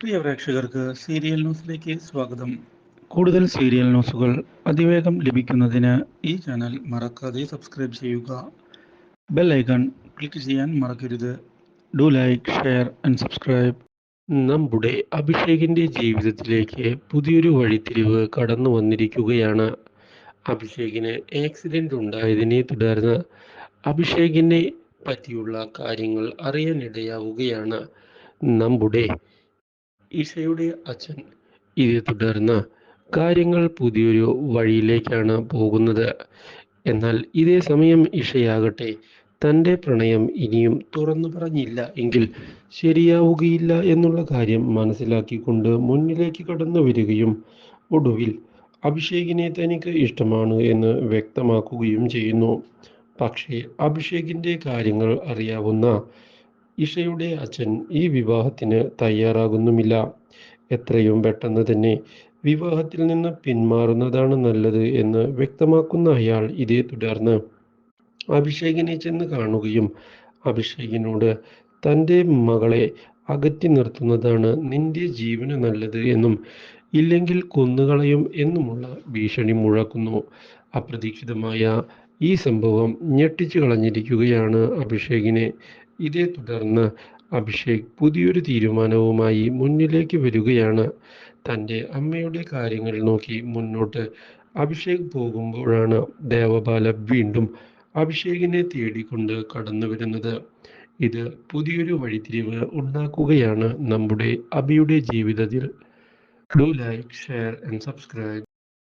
പ്രിയ പ്രേക്ഷകർക്ക് സീരിയൽ ന്യൂസിലേക്ക് സ്വാഗതം. കൂടുതൽ സീരിയൽ ന്യൂസുകൾ അതിവേഗം ലഭിക്കുന്നതിന് ഈ ചാനൽ മറക്കാതെ സബ്സ്ക്രൈബ് ചെയ്യുക. ബെൽ ഐക്കൺ ക്ലിക്ക് ചെയ്യാൻ മറക്കരുത്. Do like share and subscribe. നമ്മുടെ അഭിഷേകിന്റെ ജീവിതത്തിലേക്ക് പുതിയൊരു വഴിത്തിരിവ് കടന്നു വന്നിരിക്കുകയാണ്. അഭിഷേകിന് ആക്സിഡന്റ് ഉണ്ടായതിനെ തുടർന്ന് അഭിഷേകിനെ പറ്റിയുള്ള കാര്യങ്ങൾ അറിയാനിടയാവുകയാണ്. നമ്മുടെ ഇഷയുടെ അച്ഛൻ. ഇതേ തുടർന്ന് കാര്യങ്ങൾ പുതിയൊരു വഴിയിലേക്കാണ് പോകുന്നത്. എന്നാൽ ഇതേ സമയം ഇഷയാകട്ടെ തന്റെ പ്രണയം ഇനിയും തുറന്നു പറഞ്ഞില്ല എങ്കിൽ ശരിയാവുകയില്ല എന്നുള്ള കാര്യം മനസ്സിലാക്കിക്കൊണ്ട് മുന്നിലേക്ക് കടന്നു വരികയും ഒടുവിൽ അഭിഷേകിനെ തനിക്ക് ഇഷ്ടമാണ് എന്ന് വ്യക്തമാക്കുകയും ചെയ്യുന്നു. പക്ഷേ അഭിഷേകിന്റെ കാര്യങ്ങൾ അറിയാവുന്ന ഇഷയുടെ അച്ഛൻ ഈ വിവാഹത്തിന് തയ്യാറാകുന്നുമില്ല. എത്രയും പെട്ടെന്ന് തന്നെ വിവാഹത്തിൽ നിന്ന് പിന്മാറുന്നതാണ് നല്ലത് എന്ന് വ്യക്തമാക്കുന്ന അയാൾ ഇതേ തുടർന്ന് അഭിഷേകിനെ ചെന്ന് കാണുകയും അഭിഷേകിനോട് തന്റെ മകളെ അകറ്റി നിർത്തുന്നതാണ് നിന്റെ ജീവന് നല്ലത് എന്നും ഇല്ലെങ്കിൽ കൊന്നുകളയും എന്നുമുള്ള ഭീഷണി മുഴക്കുന്നു. അപ്രതീക്ഷിതമായ ഈ സംഭവം ഞെട്ടിച്ചു കളഞ്ഞിരിക്കുകയാണ് അഭിഷേകിനെ. ഇതേ തുടർന്ന് അഭിഷേക് പുതിയൊരു തീരുമാനവുമായി മുന്നിലേക്ക് വരികയാണ്. തന്റെ അമ്മയുടെ കാര്യങ്ങൾ നോക്കി മുന്നോട്ട് അഭിഷേക് പോകുമ്പോഴാണ് ദേവബാല വീണ്ടും അഭിഷേകിനെ തേടിക്കൊണ്ട് കടന്നു വരുന്നത്. ഇത് പുതിയൊരു വഴിത്തിരിവ് ഉണ്ടാക്കുകയാണ് നമ്മുടെ അബിയുടെ ജീവിതത്തിൽ. Do like share and subscribe